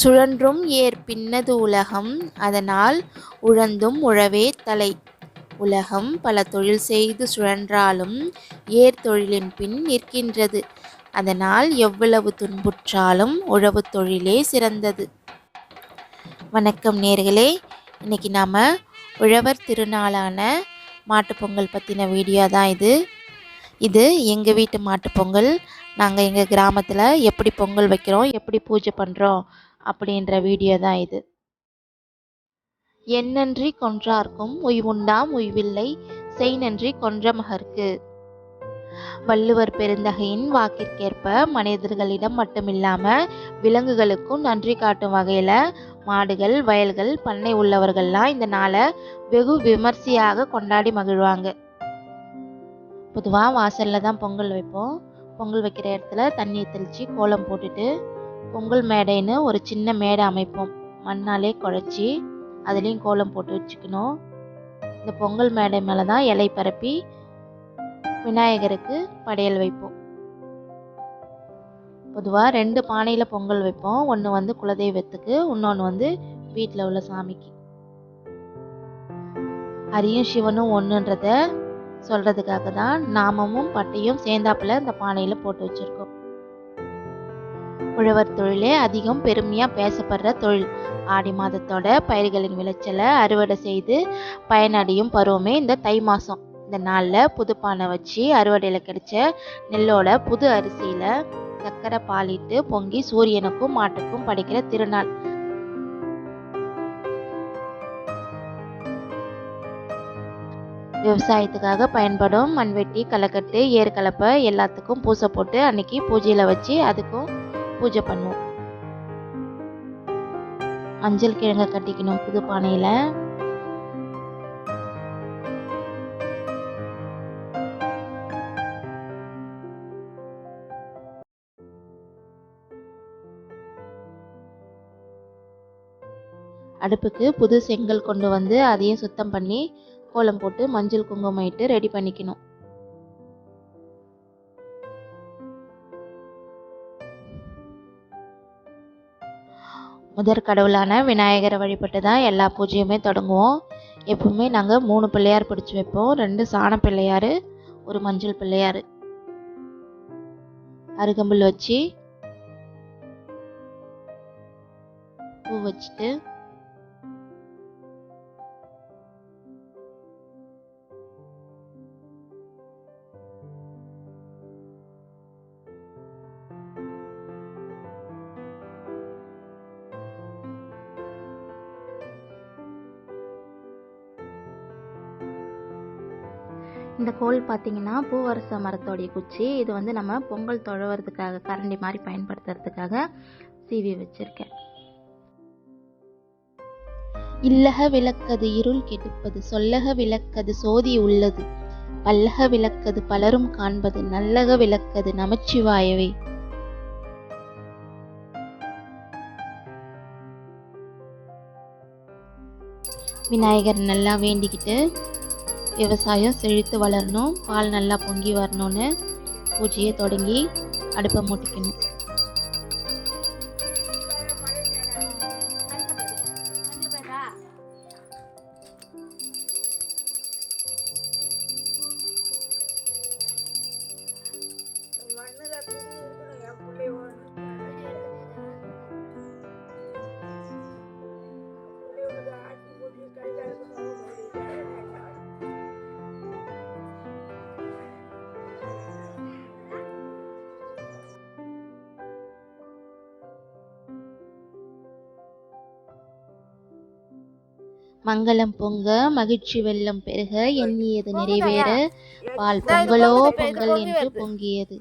சுழன்றும் ஏர் பின்னது உலகம் அதனால் உழந்தும் உழவே தலை. உலகம் பல தொழில் செய்து சுழன்றாலும் ஏர் தொழிலின் பின் நிற்கின்றது. அதனால் எவ்வளவு துன்புற்றாலும் உழவு தொழிலே சிறந்தது. வணக்கம் நேர்களே இன்னைக்கு நாம் உழவர் திருநாளான மாட்டுப்பொங்கல் பற்றின வீடியோ தான் இது. இது எங்கள் வீட்டு மாட்டுப்பொங்கல் நாங்கள் எங்கள் கிராமத்தில் எப்படி பொங்கல் வைக்கிறோம் எப்படி பூஜை பண்ணுறோம் அப்படின்ற வீடியோ தான் இது. என்னன்றி கொன்றார்க்கும் உய்வுண்டாம் உய்வில்லை செய் நன்றி கொன்ற மகர்க்கு வள்ளுவர் பெருந்தகையின் வாக்கிற்கேற்ப மனிதர்களிடம் மட்டுமில்லாம விலங்குகளுக்கும் நன்றி காட்டும் வகையில மாடுகள் வயல்கள் பண்ணை உள்ளவர்கள்லாம் இந்த நாளை வெகு விமர்சையாக கொண்டாடி மகிழ்வாங்க. பொதுவாக வாசலில் தான் பொங்கல் வைப்போம். பொங்கல் வைக்கிற இடத்துல தண்ணியை தெளித்து கோலம் போட்டுட்டு பொங்கல் மேடைன்னு ஒரு சின்ன மேடை அமைப்போம். மண்ணாலே குழச்சி அதுலேயும் கோலம் போட்டு வச்சுக்கணும். இந்த பொங்கல் மேடை மேலே தான் இலை பரப்பி விநாயகருக்கு படையல் வைப்போம். பொதுவாக ரெண்டு பானையில் பொங்கல் வைப்போம். ஒன்று வந்து குலதெய்வத்துக்கு இன்னொன்று வந்து வீட்டில் உள்ள சாமிக்கு. ஹரியும் சிவனும் ஒன்றுன்றத சொல்கிறதுக்காக தான் நாமமும் பட்டையும் சேர்ந்தாப்பில் இந்த பானையில் போட்டு வச்சுருக்கோம். உழவர் தொழிலே அதிகம் பெருமையாக பேசப்படுற தொழில். ஆடி மாதத்தோட பயிர்களின் விளைச்சலை அறுவடை செய்து பயனடையும் பருவமே இந்த தை மாதம் இந்த நாளில் புது பானை வச்சு அறுவடையில் கிடைச்ச நெல்லோட புது அரிசியில் சக்கரை பாலிட்டு பொங்கி சூரியனுக்கும் மாட்டுக்கும் படைக்கிற திருநாள். விவசாயத்துக்காக பயன்படும் மண்வெட்டி களக்கட்டு ஏர் கலப்பை எல்லாத்துக்கும் பூசை போட்டு அன்னைக்கு பூஜையில் வச்சு அதுக்கும் பூஜை பண்ணுவோம் மஞ்சள் கிழங்க கட்டிக்கணும் புது பானையில். அடுப்புக்கு புது செங்கல் கொண்டு வந்து அதையும் சுத்தம் பண்ணி கோலம் போட்டு மஞ்சள் குங்குமம் இட்டு ரெடி பண்ணிக்கணும். முதற் கடவுளான விநாயகரை வழிபட்டு தான் எல்லா பூஜையுமே தொடங்குவோம். எப்பவுமே நாங்கள் மூணு பிள்ளையார் பிடிச்சி வைப்போம். ரெண்டு சாண பிள்ளையார் ஒரு மஞ்சள் பிள்ளையார். அருகம்புல் வச்சு பூ வச்சுட்டு இந்த கோல் பார்த்தீங்கன்னா பூவரச மரத்தோடைய குச்சி. இது வந்து நம்ம பொங்கல் தொழவுறதுக்காக கரண்டி மாதிரி பயன்படுத்துறதுக்காக சீவி வச்சிருக்கேன். இல்லக விளக்கது இருள் கெடுப்பது சொல்லக விளக்கது சோதி உள்ளது. பல்லக விளக்கது பலரும் காண்பது நல்லக விளக்கது நமச்சிவாயவே. விநாயகர் நல்லா வேண்டிக்கிட்டு விவசாயம் செழித்து வளரணும் பால் நல்லா பொங்கி வரணும்னு பூஜையை தொடங்கி அடுப்பை மூட்டிக்கணும் மங்களம் பொங்க மகிழ்ச்சி வெள்ளம் பெருக எண்ணியது நிறைவேற பால் பொங்கலோ பொங்கல் என்று பொங்கியது.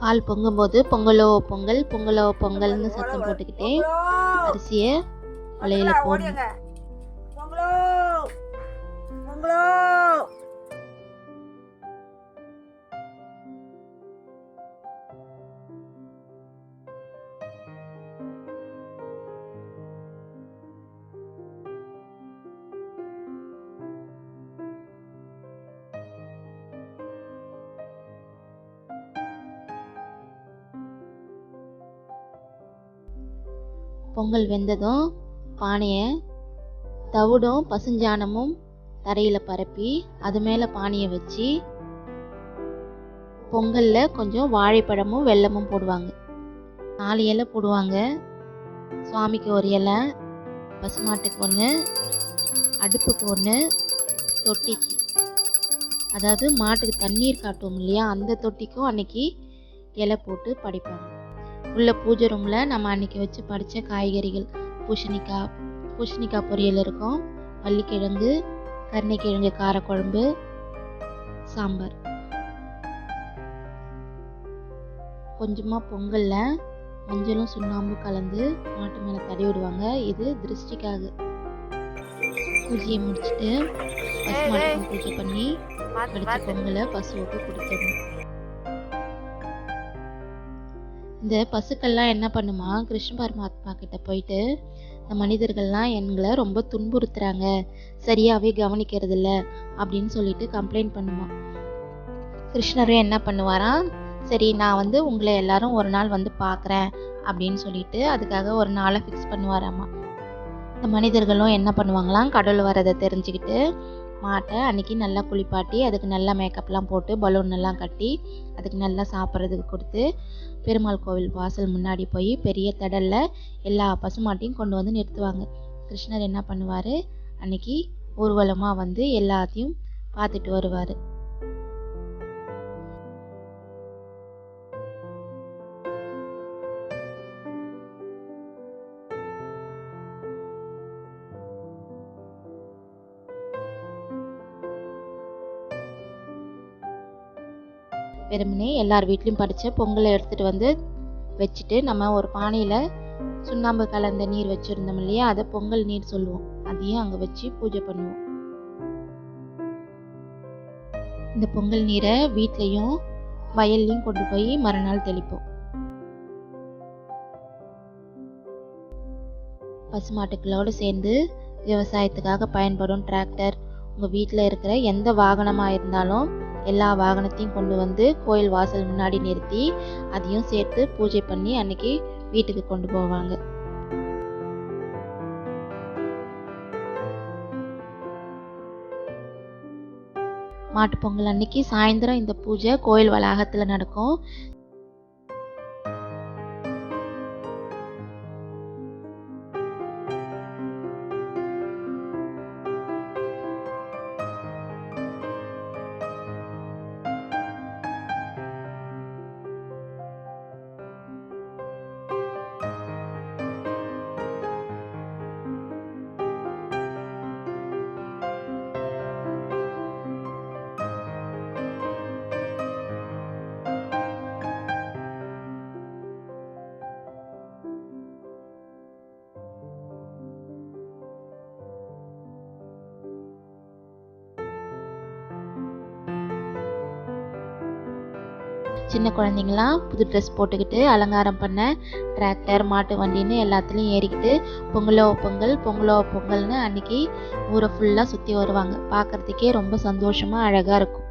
பால் பொங்கும்போது பொங்கலோ பொங்கல் பொங்கலோ பொங்கல்னு சத்தம் போட்டுக்கிட்டே அரிசியை வளையல போடணும் பொங்கலோ பொங்கலோ. பொங்கல் வெந்ததும் பானையை தவிடும் பசுஞ்சாணமும் தரையில் பரப்பி அது மேலே பானையை வச்சு பொங்கலில் கொஞ்சம் வாழைப்பழமும் வெல்லமும் போடுவாங்க. நாலு இலை போடுவாங்க. சுவாமிக்கு ஒரு இலை பசுமாட்டுக்கு ஒன்று அடுப்புக்கு ஒன்று தொட்டிக்கு. அதாவது மாட்டுக்கு தண்ணீர் காட்டுவோம் இல்லையா? அந்த தொட்டிக்கும் அன்னைக்கு இலை போட்டு படிப்பாங்க. உள்ள பூஜை ரூமில் நம்ம அன்னைக்கு வச்சு படித்த காய்கறிகள் பூசணிக்காய் பூசணிக்காய் பொரியல் இருக்கும். பள்ளிக்கிழங்கு கருணைக்கிழங்கு காரக்குழம்பு சாம்பார். கொஞ்சமாக பொங்கலில் மஞ்சளும் சுண்ணாம்பு கலந்து மாட்டு மேலே தடவி விடுவாங்க. இது திருஷ்டிக்காக. பூஜையை முடிச்சுட்டு பசுமாட்டுக்கு பூஜை பண்ணி படித்த பொங்கலை பசுவுக்கு கொடுத்துடணும். இந்த பசுக்கள்லாம் என்ன பண்ணுமா? கிருஷ்ண பரமாத்மா கிட்ட போயிட்டு இந்த மனிதர்கள்லாம் எங்களை ரொம்ப துன்புறுத்துறாங்க. சரியாகவே கவனிக்கிறதில்ல அப்படின்னு சொல்லிட்டு கம்ப்ளைண்ட் பண்ணுமா. கிருஷ்ணரும் என்ன பண்ணுவாராம்? சரி நான் வந்து உங்களை எல்லாரும் ஒரு நாள் வந்து பார்க்குறேன் அப்படின்னு சொல்லிட்டு அதுக்காக ஒரு நாளை ஃபிக்ஸ் பண்ணுவாராம்மா இந்த மனிதர்களும் என்ன பண்ணுவாங்களாம்? கடவுள் வரதை தெரிஞ்சுக்கிட்டு மாட்டை அன்னைக்கு நல்லா குளிப்பாட்டி அதுக்கு நல்லா மேக்கப்லாம் போட்டு பலூன் எல்லாம் கட்டி அதுக்கு நல்லா சாப்பிட்றதுக்கு கொடுத்து பெருமாள் கோவில் வாசல் முன்னாடி போய் பெரிய தடலில் எல்லா பசுமாட்டையும் கொண்டு வந்து நிறுத்துவாங்க. கிருஷ்ணர் என்ன பண்ணுவார்? அன்னைக்கு ஊர்வலமாக வந்து எல்லாத்தையும் பார்த்துட்டு வருவார். வெறுமனே எல்லார் வீட்லேயும் படித்த பொங்கலை எடுத்துகிட்டு வந்து வச்சுட்டு நம்ம ஒரு பானையில் சுண்ணாம்பு கலந்த நீர் வச்சுருந்தோம் இல்லையா? அதை பொங்கல் நீர் சொல்லுவோம். அதையும் அங்கே வச்சு பூஜை பண்ணுவோம். இந்த பொங்கல் நீரை வீட்லேயும் வயல்லையும் கொண்டு போய் மறுநாள் தெளிப்போம். பசுமாட்டுக்களோடு சேர்ந்து விவசாயத்துக்காக பயன்படும் டிராக்டர் உங்கள் வீட்டில் இருக்கிற எந்த வாகனமாக இருந்தாலும் எல்லா வாகனத்தையும் கொண்டு வந்து கோயில் வாசல் முன்னாடி நிறுத்தி அதையும் சேர்த்து பூஜை பண்ணி அன்னைக்கு வீட்டுக்கு கொண்டு போவாங்க. மாட்டுப்பொங்கல் அன்னைக்கு சாயந்தரம் இந்த பூஜை கோயில் வளாகத்தில் நடக்கும். சின்ன குழந்தைங்களாம் புது ட்ரெஸ் போட்டுக்கிட்டு அலங்காரம் பண்ண டிராக்டர் மாட்டு வண்டின்னு எல்லாத்துலேயும் ஏறிக்கிட்டு பொங்கலோ பொங்கல் பொங்கலோ பொங்கல்னு அன்னைக்கு ஊரை ஃபுல்லாக சுற்றி வருவாங்க. பார்க்கறதுக்கே ரொம்ப சந்தோஷமாக அழகாக இருக்கும்.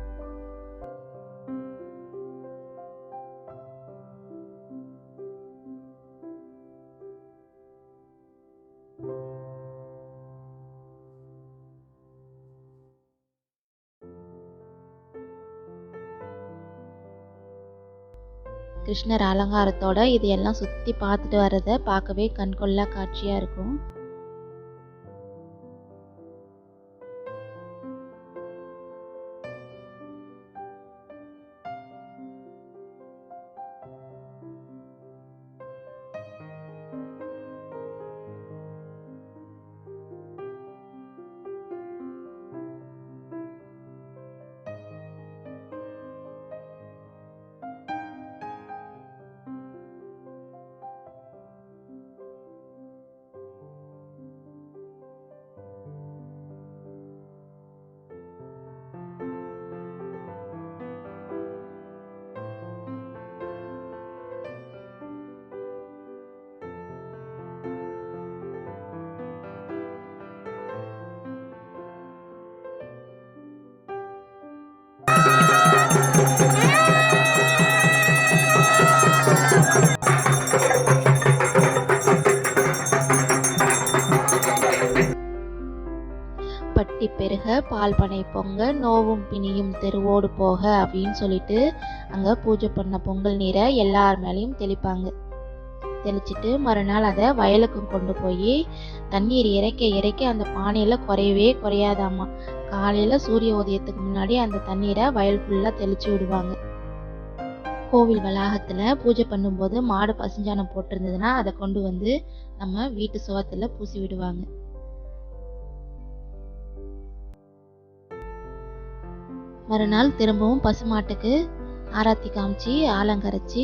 கிருஷ்ணர் அலங்காரத்தோட இதையெல்லாம் சுற்றி பார்த்துட்டு வர்றதை பார்க்கவே கண்கொள்ளா காட்சியாக இருக்கும். பெருக பால் பனை பொங்க நோவும் பிணியும் தெருவோடு போக அப்படின்னு சொல்லிட்டு அங்கே பூஜை பண்ண பொங்கல் நீரை எல்லார் மேலேயும் தெளிப்பாங்க. தெளிச்சிட்டு மறுநாள் அதை வயலுக்கும் கொண்டு போய் தண்ணீர் இறைக்க இறைக்க அந்த பானையில் குறையவே குறையாதாம்மா காலையில் சூரிய உதயத்துக்கு முன்னாடி அந்த தண்ணீரை வயல் ஃபுல்லாக தெளிச்சு விடுவாங்க. கோவில் வளாகத்தில் பூஜை பண்ணும்போது மாடு பசுஞ்சாணம் போட்டிருந்ததுன்னா அதை கொண்டு வந்து நம்ம வீட்டு சுவத்தில் பூசி விடுவாங்க. மறுநாள் திரும்பவும் பசுமாட்டுக்கு ஆராத்தி காமிச்சு ஆலங்கரைச்சி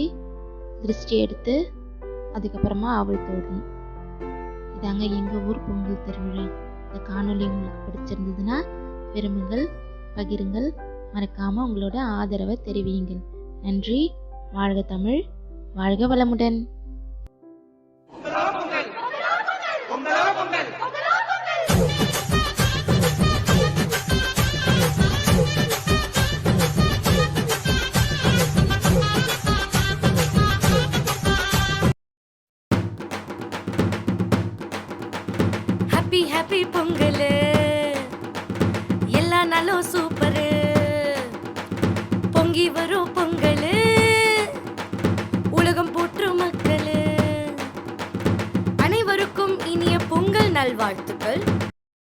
திருஷ்டி எடுத்து அதுக்கப்புறமா அவிழ்த்து விடணும் இதாங்க எங்கள் ஊர் பொங்கல் திருவிழா. இந்த காணொளி உங்களுக்கு பிடிச்சிருந்ததுன்னா விரும்புங்கள் பகிருங்கள் மறக்காமல் உங்களோட ஆதரவை தெரிவியுங்கள். நன்றி வாழ்க தமிழ் வாழ்க வளமுடன். Happy happy Pongal. எல்லா நாளும் சூப்பரு. பொங்கி வரும் பொங்கல். உலகம் போற்று மக்கள். அனைவருக்கும் இனிய பொங்கல் நல்வாழ்த்துக்கள்.